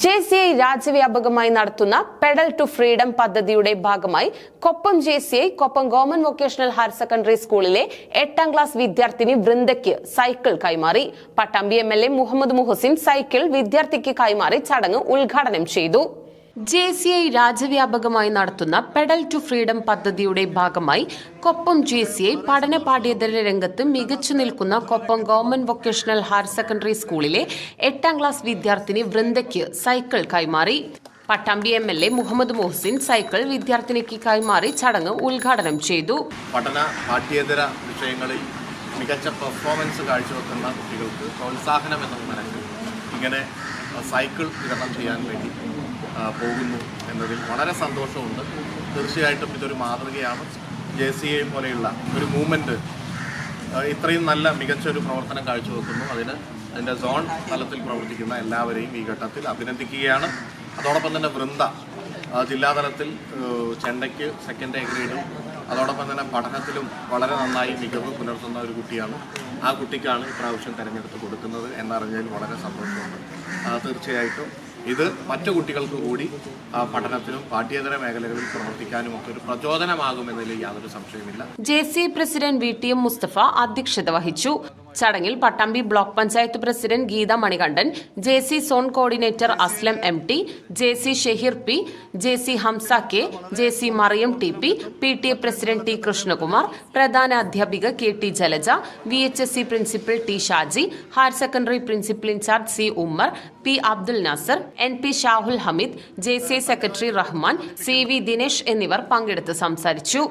J C I രാജ്യവ്യാപകമായി നടത്തുന്ന pedal to freedom പദ്ധതിയുടെ ഭാഗമായി Koppam J C I Koppam government vocational higher secondary സ്കൂളിലെ എട്ടാം ക്ലാസ് വിദ്യാർത്ഥിനി വൃന്ദയ്ക്ക് സൈക്കിൾ കൈമാറി. Pattambi M L A Muhammad Muhsin cycle വിദ്യാർത്ഥിക്ക് കൈമാറി ചടങ്ങ് ഉദ്ഘാടനം ചെയ്തു. ജെ സി ഐ രാജ്യവ്യാപകമായി നടത്തുന്ന പെഡൽ ടു ഫ്രീഡം പദ്ധതിയുടെ ഭാഗമായി കൊപ്പം ജെ സി ഐ പഠന പാഠ്യേതര രംഗത്ത് മികച്ചു നിൽക്കുന്ന Koppam government vocational higher secondary സ്കൂളിലെ എട്ടാം ക്ലാസ് വിദ്യാർത്ഥിനി വൃന്ദയ്ക്ക് സൈക്കിൾ കൈമാറി. Pattambi M L A Muhammad Muhsin cycle വിദ്യാർത്ഥിനിക്ക് കൈമാറി ചടങ്ങ് ഉദ്ഘാടനം ചെയ്തു. പഠന പാഠ്യേതര വിഷയങ്ങളിൽ മികച്ച പെർഫോമൻസ് കാഴ്ചവെക്കുന്ന കുട്ടികൾക്ക് പ്രോത്സാഹനം എന്ന ഇങ്ങനെ സൈക്കിൾ വിതരണം ചെയ്യാൻ വേണ്ടി പോകുന്നു എന്നതിൽ വളരെ സന്തോഷമുണ്ട്. തീർച്ചയായിട്ടും ഇതൊരു മാതൃകയാണ്. ജെ സി എ പോലെയുള്ള ഒരു മൂവ്മെന്റ് ഇത്രയും നല്ല മികച്ച ഒരു പ്രവർത്തനം കാഴ്ചവെക്കുന്നു. അതിന് അതിന്റെ സോൺ തലത്തിൽ പ്രവർത്തിക്കുന്ന എല്ലാവരെയും ഈ ഘട്ടത്തിൽ അഭിനന്ദിക്കുകയാണ്. അതോടൊപ്പം തന്നെ വൃന്ദ ജില്ലാതലത്തിൽ ചെണ്ടയ്ക്ക് സെക്കൻഡ് എ ഗ്രേഡും അതോടൊപ്പം തന്നെ പഠനത്തിലും വളരെ നന്നായി മികവ് പുലർത്തുന്ന ഒരു കുട്ടിയാണ്. ആ കുട്ടിക്കാണ് ഇപ്രാവശ്യം തിരഞ്ഞെടുത്ത് കൊടുക്കുന്നത് എന്നറിഞ്ഞതിൽ വളരെ സന്തോഷമുണ്ട്. തീർച്ചയായിട്ടും ഇത് മറ്റു കുട്ടികൾക്ക് കൂടി പഠനത്തിനും പാഠ്യേതര മേഖലകളിൽ പ്രവർത്തിക്കാനും ഒക്കെ ഒരു പ്രചോദനമാകുമെന്നതിൽ യാതൊരു സംശയമില്ല J C president V T M Mustafa അധ്യക്ഷത വഹിച്ചു. ചടങ്ങിൽ Pattambi block panchayat president Geetha Manikandan J C zone coordinator Aslam M T J C Shehir P J C Hamsa K J C Mariyam T P P T A president T Krishnakumar പ്രധാന അധ്യാപിക K T Jalaja V H S C principal T Shaji higher secondary principal incharge C Ummar P Abdul Nasar N P Shahul Hameed J C secretary Rahman C V Dinesh എന്നിവർ പങ്കെടുത്ത് സംസാരിച്ചു.